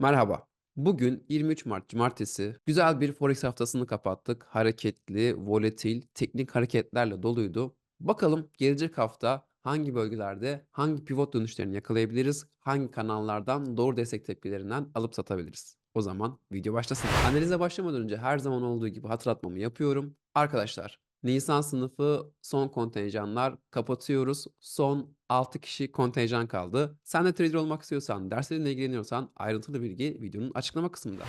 Merhaba. Bugün 23 Mart Cumartesi. Güzel bir Forex haftasını kapattık. Hareketli, volatil, teknik hareketlerle doluydu. Bakalım gelecek hafta hangi bölgelerde hangi pivot dönüşlerini yakalayabiliriz? Hangi kanallardan doğru destek tepkilerinden alıp satabiliriz? O zaman video başlasın. Analize başlamadan önce her zaman olduğu gibi hatırlatmamı yapıyorum. Arkadaşlar Nisan sınıfı son kontenjanlar kapatıyoruz. Son 6 kişi kontenjan kaldı. Sen de trader olmak istiyorsan, derslerinle ilgileniyorsan ayrıntılı bilgi videonun açıklama kısmında.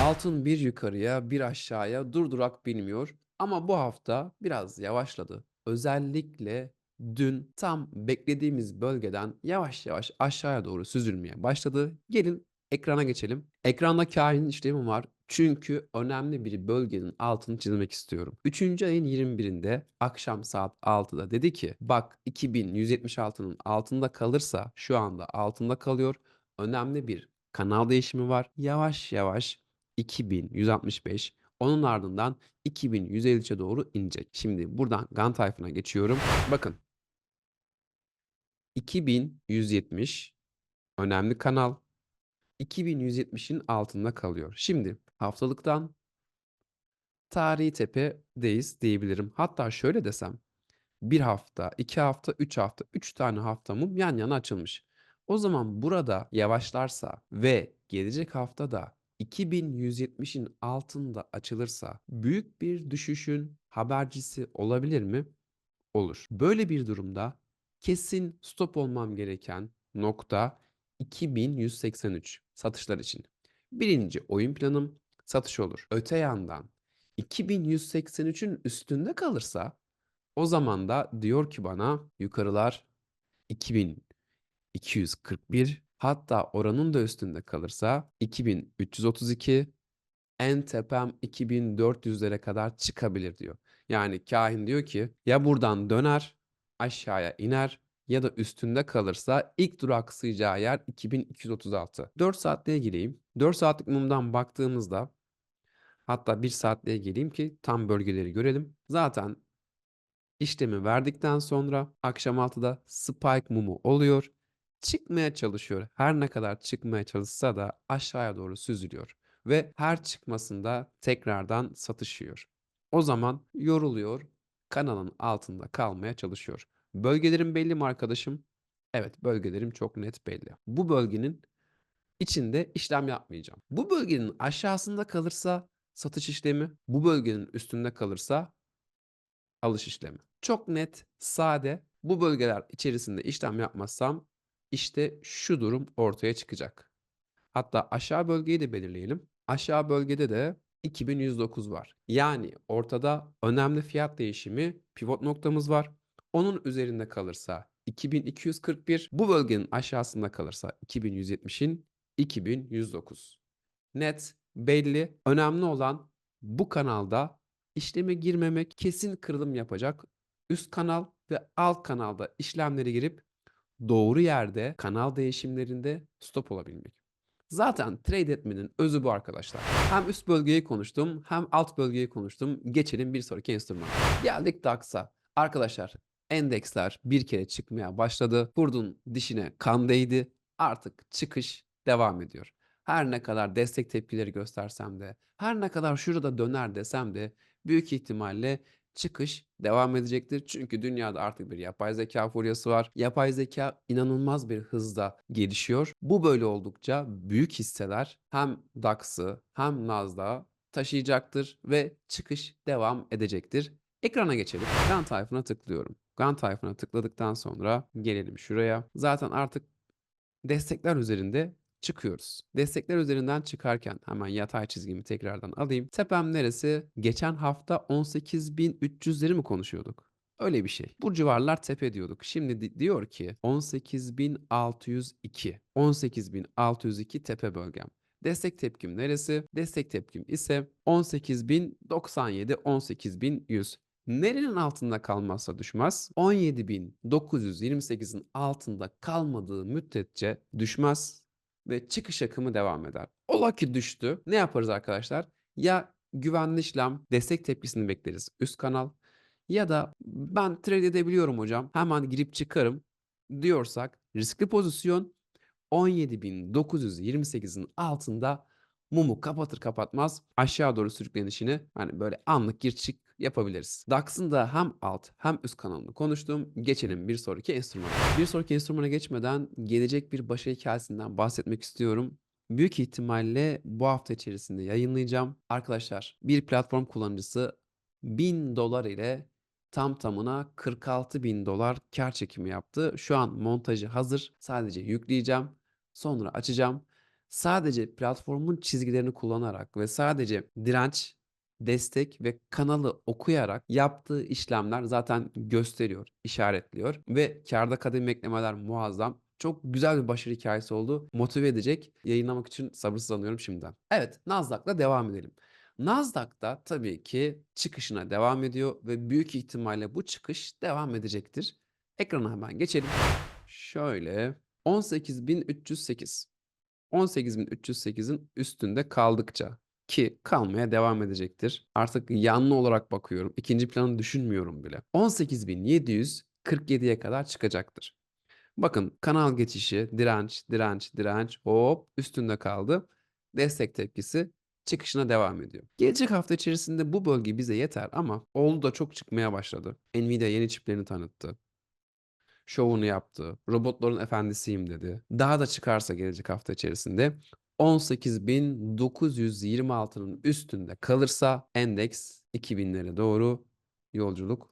Altın bir yukarıya bir aşağıya durdurak bilmiyor ama bu hafta biraz yavaşladı. Özellikle dün tam beklediğimiz bölgeden yavaş yavaş aşağıya doğru süzülmeye başladı. Gelin ekrana geçelim. Ekranda kahin işlemi var. Çünkü önemli bir bölgenin altını çizmek istiyorum. 3. ayın 21'inde akşam saat 6'da dedi ki bak 2176'nın altında kalırsa şu anda altında kalıyor. Önemli bir kanal değişimi var. Yavaş yavaş 2165 onun ardından 2153'e doğru inecek. Şimdi buradan GAN tayfına geçiyorum. Bakın 2170 önemli kanal. 2170'in altında kalıyor. Şimdi haftalıktan tarihi tepedeyiz diyebilirim. Hatta şöyle desem 1 hafta, 2 hafta, 3 hafta, 3 tane hafta mum yan yana açılmış. O zaman burada yavaşlarsa ve gelecek hafta da 2170'in altında açılırsa büyük bir düşüşün habercisi olabilir mi? Olur. Böyle bir durumda kesin stop olmam gereken nokta 2183 satışlar için. Birinci oyun planım satış olur. Öte yandan 2183'ün üstünde kalırsa o zaman da diyor ki bana yukarılar 2241 hatta oranın da üstünde kalırsa 2332 en tepem 2400'lere kadar çıkabilir diyor. Yani kahin diyor ki ya buradan döner aşağıya iner ya da üstünde kalırsa ilk duraksayacağı yer 2236. 4 saatliğe gireyim. 4 saatlik mumdan baktığımızda hatta 1 saatliğe geleyim ki tam bölgeleri görelim. Zaten işlemi verdikten sonra akşam 6'da spike mumu oluyor. Çıkmaya çalışıyor. Her ne kadar çıkmaya çalışsa da aşağıya doğru süzülüyor ve her çıkmasında tekrardan satışıyor. O zaman yoruluyor, kanalın altında kalmaya çalışıyor. Bölgelerim belli mi arkadaşım? Evet, bölgelerim çok net belli. Bu bölgenin içinde işlem yapmayacağım. Bu bölgenin aşağısında kalırsa satış işlemi, bu bölgenin üstünde kalırsa alış işlemi. Çok net, sade. Bu bölgeler içerisinde işlem yapmazsam işte şu durum ortaya çıkacak. Hatta aşağı bölgeyi de belirleyelim. Aşağı bölgede de 2109 var. Yani ortada önemli fiyat değişimi pivot noktamız var. Onun üzerinde kalırsa 2241, bu bölgenin aşağısında kalırsa 2170'in 2109. Net, belli, önemli olan bu kanalda işleme girmemek, kesin kırılım yapacak. Üst kanal ve alt kanalda işlemleri girip doğru yerde kanal değişimlerinde stop olabilmek. Zaten trade etmenin özü bu arkadaşlar. Hem üst bölgeyi konuştum hem alt bölgeyi konuştum. Geçelim bir sonraki enstrüman. Geldik DAX'a. Arkadaşlar endeksler bir kere çıkmaya başladı. Kurdun dişine kan değdi. Artık çıkış devam ediyor. Her ne kadar destek tepkileri göstersem de, her ne kadar şurada döner desem de büyük ihtimalle çıkış devam edecektir. Çünkü dünyada artık bir yapay zeka furyası var. Yapay zeka inanılmaz bir hızda gelişiyor. Bu böyle oldukça büyük hisseler hem DAX'ı hem Nasdaq'ı taşıyacaktır ve çıkış devam edecektir. Ekrana geçelim. GAN tayfına tıklıyorum. GAN tayfına tıkladıktan sonra gelelim şuraya. Zaten artık destekler üzerinde çıkıyoruz. Destekler üzerinden çıkarken hemen yatay çizgimi tekrardan alayım. Tepem neresi? Geçen hafta 18.300'leri mi konuşuyorduk? Öyle bir şey. Bu civarlar tepe diyorduk. Şimdi di- diyor ki 18.602. 18.602 tepe bölgem. Destek tepkim neresi? Destek tepkim ise 18.097, 18.100. Nerenin altında kalmazsa düşmez? 17.928'in altında kalmadığı müddetçe düşmez ve çıkış akımı devam eder. Ola ki düştü. Ne yaparız arkadaşlar? Ya güvenli işlem, destek tepkisini bekleriz üst kanal ya da ben trade edebiliyorum hocam hemen girip çıkarım diyorsak riskli pozisyon 17.928'in altında mumu kapatır kapatmaz aşağı doğru sürüklenişini hani böyle anlık gir çık yapabiliriz. DAX'ın da hem alt hem üst kanalını konuştum. Geçelim bir sonraki enstrümana. Bir sonraki enstrümana geçmeden gelecek bir başarı hikayesinden bahsetmek istiyorum. Büyük ihtimalle bu hafta içerisinde yayınlayacağım. Arkadaşlar bir platform kullanıcısı 1000 dolar ile tam tamına 46 bin dolar kar çekimi yaptı. Şu an montajı hazır. Sadece yükleyeceğim. Sonra açacağım. Sadece platformun çizgilerini kullanarak ve sadece direnç, destek ve kanalı okuyarak yaptığı işlemler zaten gösteriyor, işaretliyor ve kârda kademe eklemeler muazzam. Çok güzel bir başarı hikayesi oldu. Motive edecek. Yayınlamak için sabırsızlanıyorum şimdiden. Evet, Nasdaq'la devam edelim. Nasdaq'ta tabii ki çıkışına devam ediyor ve büyük ihtimalle bu çıkış devam edecektir. Ekrana hemen geçelim. Şöyle 18.308 18.308'in üstünde kaldıkça ki kalmaya devam edecektir. Artık yanlı olarak bakıyorum. İkinci planı düşünmüyorum bile. 18.747'ye kadar çıkacaktır. Bakın kanal geçişi, direnç, direnç, direnç hop üstünde kaldı. Destek tepkisi çıkışına devam ediyor. Gelecek hafta içerisinde bu bölge bize yeter ama oldu da çok çıkmaya başladı. Nvidia yeni çiplerini tanıttı. Şovunu yaptı. Robotların efendisiyim dedi. Daha da çıkarsa gelecek hafta içerisinde 18.926'nın üstünde kalırsa endeks 2000'lere doğru yolculuk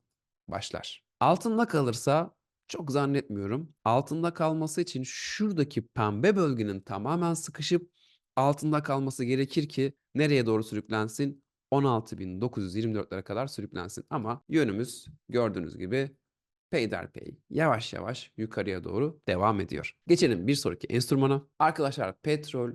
başlar. Altında kalırsa çok zannetmiyorum. Altında kalması için şuradaki pembe bölgenin tamamen sıkışıp altında kalması gerekir ki nereye doğru sürüklensin? 16.924'lere kadar sürüklensin. Ama yönümüz gördüğünüz gibi peyderpey yavaş yavaş yukarıya doğru devam ediyor. Geçelim bir sonraki enstrümana. Arkadaşlar petrol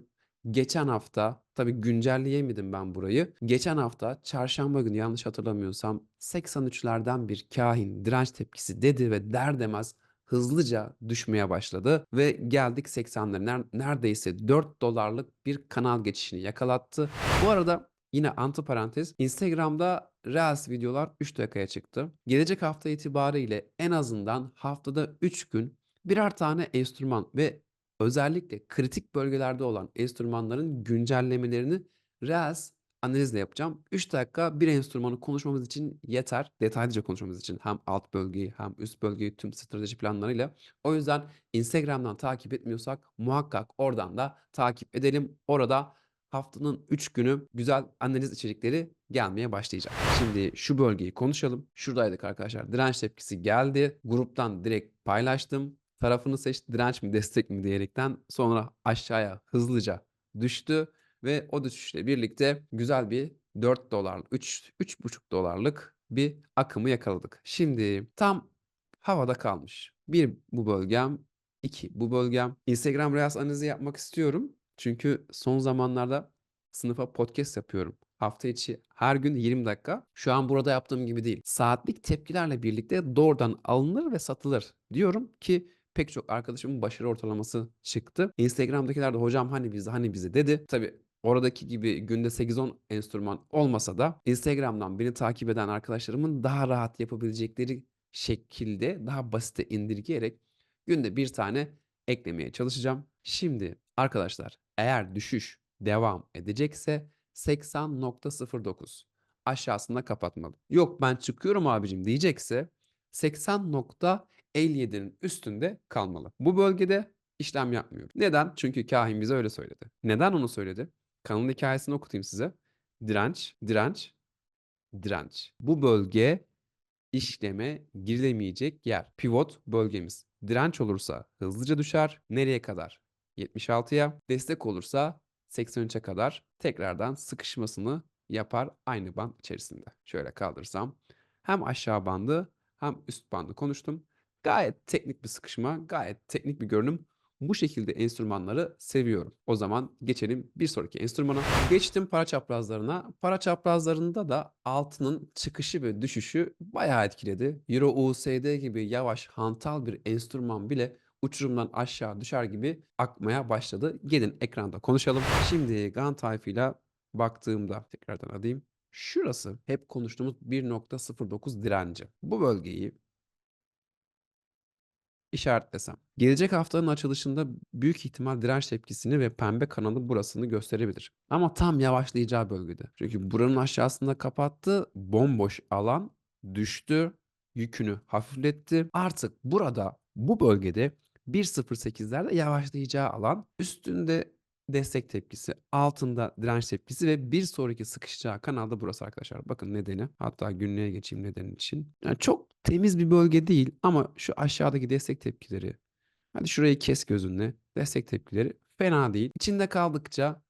geçen hafta tabi güncelleyemedim ben burayı. Geçen hafta çarşamba günü yanlış hatırlamıyorsam 83'lerden bir kahin direnç tepkisi dedi ve der demez hızlıca düşmeye başladı ve geldik 80'lere neredeyse 4 dolarlık bir kanal geçişini yakalattı. Bu arada Yine antiparantez Instagram'da Reels videolar 3 dakikaya çıktı. Gelecek hafta itibariyle en azından haftada 3 gün birer tane enstrüman ve özellikle kritik bölgelerde olan enstrümanların güncellemelerini Reels analizle yapacağım. 3 dakika bir enstrümanı konuşmamız için yeter. Detaylıca konuşmamız için hem alt bölgeyi hem üst bölgeyi tüm strateji planlarıyla. O yüzden Instagram'dan takip etmiyorsak muhakkak oradan da takip edelim. Orada haftanın 3 günü güzel analiz içerikleri gelmeye başlayacak. Şimdi şu bölgeyi konuşalım. Şuradaydık arkadaşlar. Direnç tepkisi geldi. Gruptan direkt paylaştım. Tarafını seçti direnç mi destek mi diyerekten sonra aşağıya hızlıca düştü ve o düşüşle birlikte güzel bir 4 dolar 3 3,5 dolarlık bir akımı yakaladık. Şimdi tam havada kalmış. Bir bu bölgem, iki bu bölgem. Instagram Reels analizi yapmak istiyorum. Çünkü son zamanlarda sınıfa podcast yapıyorum. Hafta içi her gün 20 dakika. Şu an burada yaptığım gibi değil. Saatlik tepkilerle birlikte doğrudan alınır ve satılır diyorum ki pek çok arkadaşımın başarı ortalaması çıktı. Instagram'dakiler de hocam hani bize hani bize dedi. Tabi oradaki gibi günde 8-10 enstrüman olmasa da Instagram'dan beni takip eden arkadaşlarımın daha rahat yapabilecekleri şekilde daha basite indirgeyerek günde bir tane eklemeye çalışacağım. Şimdi arkadaşlar eğer düşüş devam edecekse 80.09 aşağısında kapatmalı. Yok ben çıkıyorum abicim diyecekse 80.57'nin üstünde kalmalı. Bu bölgede işlem yapmıyorum. Neden? Çünkü kahin bize öyle söyledi. Neden onu söyledi? Kanalın hikayesini okutayım size. Direnç, direnç, direnç. Bu bölge işleme girilemeyecek yer. Pivot bölgemiz. Direnç olursa hızlıca düşer. Nereye kadar? 76'ya. Destek olursa 83'e kadar tekrardan sıkışmasını yapar aynı band içerisinde. Şöyle kaldırsam hem aşağı bandı hem üst bandı konuştum. Gayet teknik bir sıkışma, gayet teknik bir görünüm. Bu şekilde enstrümanları seviyorum. O zaman geçelim bir sonraki enstrümana. Geçtim para çaprazlarına. Para çaprazlarında da altının çıkışı ve düşüşü bayağı etkiledi. Euro USD gibi yavaş hantal bir enstrüman bile uçurumdan aşağı düşer gibi akmaya başladı. Gelin ekranda konuşalım. Şimdi GAN tayfıyla baktığımda tekrardan alayım. Şurası hep konuştuğumuz 1.09 direnci. Bu bölgeyi işaretlesem. Gelecek haftanın açılışında büyük ihtimal direnç tepkisini ve pembe kanalı burasını gösterebilir. Ama tam yavaşlayacağı bölgede. Çünkü buranın aşağısında kapattı, bomboş alan düştü, yükünü hafifletti. Artık burada bu bölgede 1.08'lerde yavaşlayacağı alan üstünde destek tepkisi, altında direnç tepkisi ve bir sonraki sıkışacağı kanal da burası arkadaşlar. Bakın nedeni. Hatta günlüğe geçeyim neden için. Yani çok temiz bir bölge değil ama şu aşağıdaki destek tepkileri. Hadi şurayı kes gözünle. Destek tepkileri fena değil. İçinde kaldıkça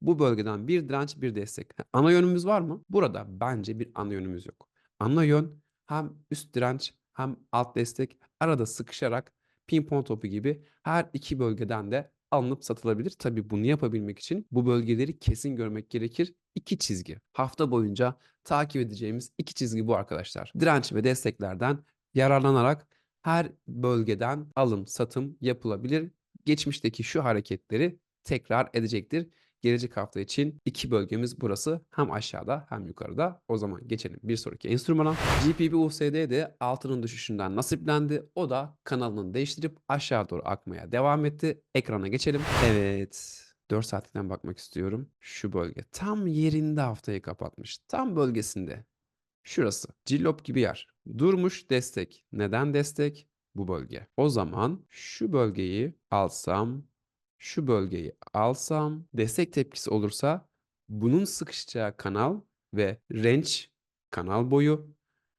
bu bölgeden bir direnç bir destek. Ana yönümüz var mı? Burada bence bir ana yönümüz yok. Ana yön hem üst direnç hem alt destek arada sıkışarak pimpon topu gibi her iki bölgeden de alınıp satılabilir. Tabii bunu yapabilmek için bu bölgeleri kesin görmek gerekir. İki çizgi. Hafta boyunca takip edeceğimiz iki çizgi bu arkadaşlar. Direnç ve desteklerden yararlanarak her bölgeden alım satım yapılabilir. Geçmişteki şu hareketleri tekrar edecektir. Gelecek hafta için iki bölgemiz burası. Hem aşağıda hem yukarıda. O zaman geçelim bir sonraki enstrümana. GPB USD de altının düşüşünden nasiplendi. O da kanalını değiştirip aşağı doğru akmaya devam etti. Ekrana geçelim. Evet. 4 saatlikten bakmak istiyorum. Şu bölge tam yerinde haftayı kapatmış. Tam bölgesinde. Şurası. Cillop gibi yer. Durmuş destek. Neden destek? Bu bölge. O zaman şu bölgeyi alsam, şu bölgeyi alsam, destek tepkisi olursa bunun sıkışacağı kanal ve range kanal boyu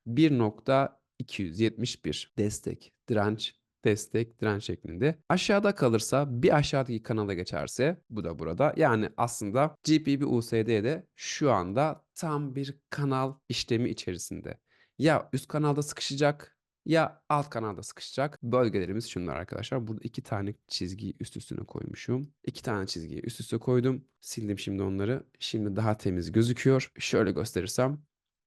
1.271 destek, direnç, destek, direnç şeklinde. Aşağıda kalırsa bir aşağıdaki kanala geçerse bu da burada. Yani aslında GPB USD'de şu anda tam bir kanal işlemi içerisinde. Ya üst kanalda sıkışacak ya alt kanalda sıkışacak. Bölgelerimiz şunlar arkadaşlar. Burada iki tane çizgiyi üst üstüne koymuşum. İki tane çizgiyi üst üste koydum. Sildim şimdi onları. Şimdi daha temiz gözüküyor. Şöyle gösterirsem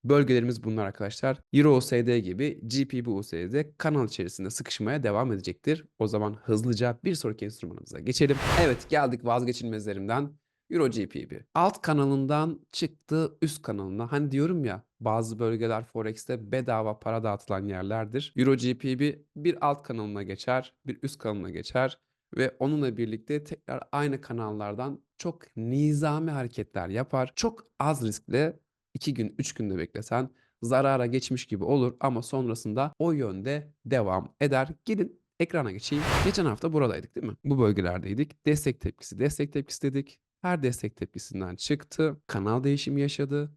Bölgelerimiz bunlar arkadaşlar. Euro USD gibi GPB USD kanal içerisinde sıkışmaya devam edecektir. O zaman hızlıca bir sonraki enstrümanımıza geçelim. Evet geldik vazgeçilmezlerimden. Euro GPB. Alt kanalından çıktı üst kanalına. Hani diyorum ya bazı bölgeler Forex'te bedava para dağıtılan yerlerdir. Euro GPB bir alt kanalına geçer, bir üst kanalına geçer ve onunla birlikte tekrar aynı kanallardan çok nizami hareketler yapar. Çok az riskle 2 gün 3 günde beklesen zarara geçmiş gibi olur ama sonrasında o yönde devam eder. Gelin ekrana geçeyim. Geçen hafta buradaydık değil mi? Bu bölgelerdeydik. Destek tepkisi, destek tepkisi dedik. Her destek tepkisinden çıktı. Kanal değişimi yaşadı.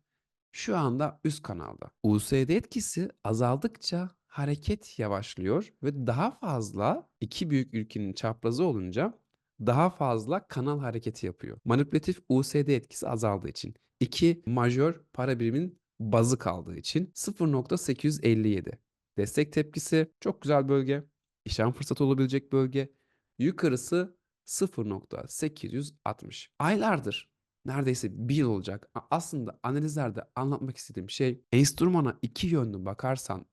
Şu anda üst kanalda. USD etkisi azaldıkça hareket yavaşlıyor ve daha fazla iki büyük ülkenin çaprazı olunca daha fazla kanal hareketi yapıyor. Manipülatif USD etkisi azaldığı için. iki majör para birimin bazı kaldığı için 0.857. Destek tepkisi çok güzel bölge. İşlem fırsatı olabilecek bölge. Yukarısı 0.860. Aylardır neredeyse bir yıl olacak. Aslında analizlerde anlatmak istediğim şey enstrümana iki yönlü bakarsan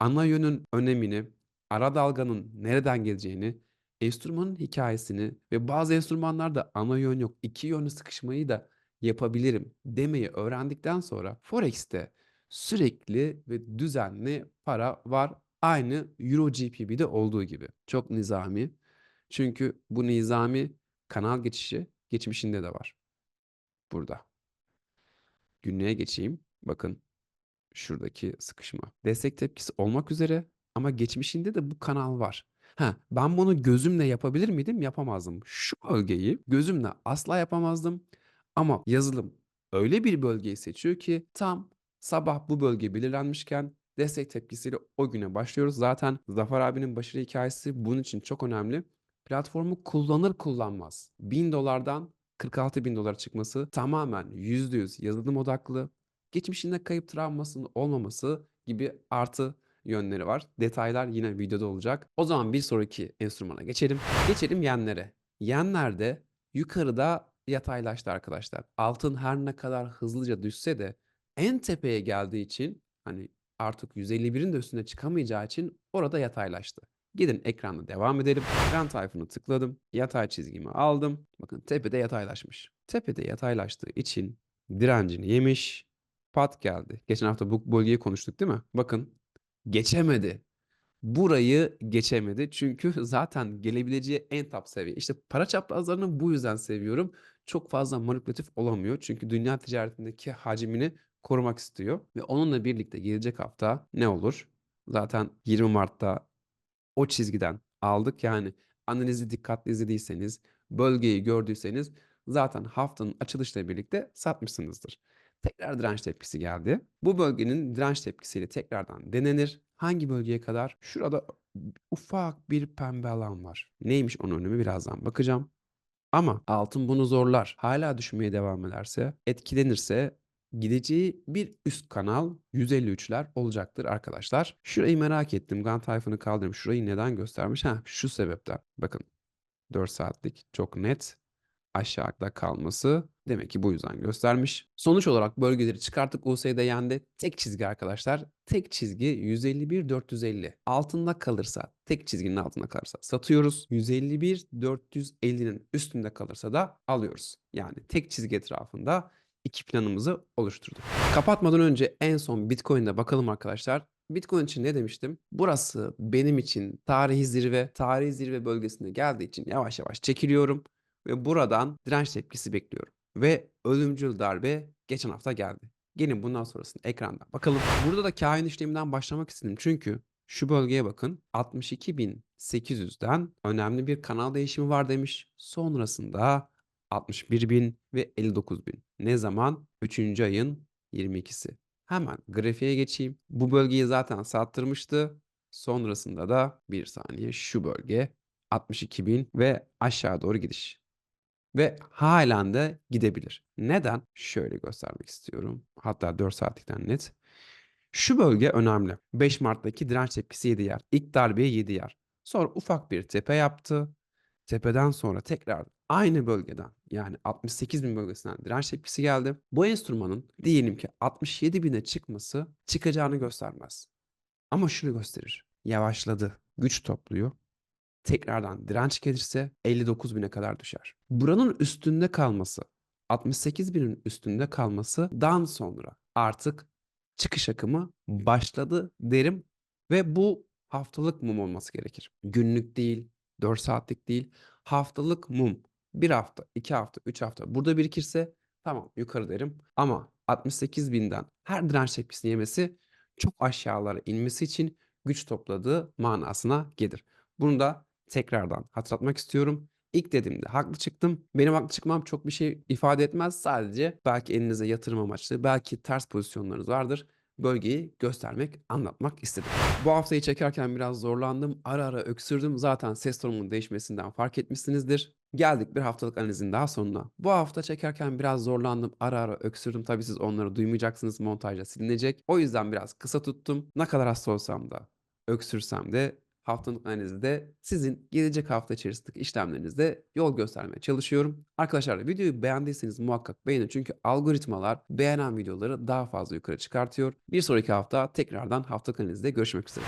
ana yönün önemini, ara dalganın nereden geleceğini, enstrümanın hikayesini ve bazı enstrümanlarda ana yön yok, iki yönlü sıkışmayı da yapabilirim demeyi öğrendikten sonra Forex'te sürekli ve düzenli para var. Aynı Euro GPB'de olduğu gibi. Çok nizami. Çünkü bu nizami kanal geçişi geçmişinde de var. Burada. Günlüğe geçeyim. Bakın şuradaki sıkışma. Destek tepkisi olmak üzere ama geçmişinde de bu kanal var. Ha, ben bunu gözümle yapabilir miydim? Yapamazdım. Şu bölgeyi gözümle asla yapamazdım. Ama yazılım öyle bir bölgeyi seçiyor ki tam sabah bu bölge belirlenmişken destek tepkisiyle o güne başlıyoruz. Zaten Zafer abinin başarı hikayesi bunun için çok önemli. Platformu kullanır kullanmaz 1000 dolardan 46 bin dolara çıkması tamamen %100 yazılım odaklı. Geçmişinde kayıp travmasının olmaması gibi artı yönleri var. Detaylar yine videoda olacak. O zaman bir sonraki enstrümana geçelim. Geçelim yenlere. Yenlerde yukarıda yataylaştı arkadaşlar. Altın her ne kadar hızlıca düşse de en tepeye geldiği için hani artık 151'in de üstüne çıkamayacağı için orada yataylaştı. Gidin ekranda devam edelim. Trend tayfını tıkladım. Yatay çizgimi aldım. Bakın tepede yataylaşmış. Tepede yataylaştığı için direncini yemiş. pat geldi. Geçen hafta bu bölgeyi konuştuk değil mi? Bakın geçemedi. Burayı geçemedi. Çünkü zaten gelebileceği en top seviye. İşte para çaprazlarını bu yüzden seviyorum. Çok fazla manipülatif olamıyor. Çünkü dünya ticaretindeki hacmini korumak istiyor. Ve onunla birlikte gelecek hafta ne olur? Zaten 20 Mart'ta o çizgiden aldık. Yani analizi dikkatli izlediyseniz, bölgeyi gördüyseniz zaten haftanın açılışla birlikte satmışsınızdır. Tekrar direnç tepkisi geldi. Bu bölgenin direnç tepkisiyle tekrardan denenir. Hangi bölgeye kadar? Şurada ufak bir pembe alan var. Neymiş onun önemi birazdan bakacağım. Ama altın bunu zorlar. Hala düşmeye devam ederse, etkilenirse gideceği bir üst kanal 153'ler olacaktır arkadaşlar. Şurayı merak ettim. Gantt tayfını kaldırdım. Şurayı neden göstermiş? Ha, şu sebepten. Bakın 4 saatlik çok net aşağıda kalması demek ki bu yüzden göstermiş. Sonuç olarak bölgeleri çıkarttık. USD yendi. Tek çizgi arkadaşlar. Tek çizgi 151 450. Altında kalırsa, tek çizginin altında kalırsa satıyoruz. 151 450'nin üstünde kalırsa da alıyoruz. Yani tek çizgi etrafında iki planımızı oluşturduk. Kapatmadan önce en son Bitcoin'de bakalım arkadaşlar. Bitcoin için ne demiştim? Burası benim için tarihi zirve, tarihi zirve bölgesine geldiği için yavaş yavaş çekiliyorum ve buradan direnç tepkisi bekliyorum. Ve ölümcül darbe geçen hafta geldi. Gelin bundan sonrasını ekranda bakalım. Burada da kain işleminden başlamak istedim. Çünkü şu bölgeye bakın 62.800'den önemli bir kanal değişimi var demiş. Sonrasında 61.000 ve 59.000. Ne zaman? 3. ayın 22'si. Hemen grafiğe geçeyim. Bu bölgeyi zaten sattırmıştı. Sonrasında da bir saniye şu bölge 62.000 ve aşağı doğru gidiş. Ve halen de gidebilir. Neden? Şöyle göstermek istiyorum. Hatta 4 saatlikten net. Şu bölge önemli. 5 Mart'taki direnç tepkisi 7 yer. İlk darbeye 7 yer. Sonra ufak bir tepe yaptı. Tepeden sonra tekrar aynı bölgeden yani 68 bin bölgesinden direnç tepkisi geldi. Bu enstrümanın diyelim ki 67 bine çıkması çıkacağını göstermez. Ama şunu gösterir. Yavaşladı. Güç topluyor. Tekrardan direnç gelirse 59 bine kadar düşer. Buranın üstünde kalması, 68 binin üstünde kalmasından sonra artık çıkış akımı başladı derim ve bu haftalık mum olması gerekir. Günlük değil, 4 saatlik değil, haftalık mum. Bir hafta, iki hafta, üç hafta burada birikirse tamam yukarı derim. Ama 68 binden her direnç tepkisini yemesi çok aşağılara inmesi için güç topladığı manasına gelir. Bunu da tekrardan hatırlatmak istiyorum. İlk dediğimde haklı çıktım. Benim haklı çıkmam çok bir şey ifade etmez. Sadece belki elinize yatırım amaçlı, belki ters pozisyonlarınız vardır. Bölgeyi göstermek, anlatmak istedim. Bu haftayı çekerken biraz zorlandım. Ara ara öksürdüm. Zaten ses tonumunun değişmesinden fark etmişsinizdir. Geldik bir haftalık analizin daha sonuna. Bu hafta çekerken biraz zorlandım. Ara ara öksürdüm. Tabii siz onları duymayacaksınız. Montajda silinecek. O yüzden biraz kısa tuttum. Ne kadar hasta olsam da, öksürsem de haftanın analizinde sizin gelecek hafta içerisindeki işlemlerinizde yol göstermeye çalışıyorum. Arkadaşlar videoyu beğendiyseniz muhakkak beğenin çünkü algoritmalar beğenen videoları daha fazla yukarı çıkartıyor. Bir sonraki hafta tekrardan haftalık analizde görüşmek üzere.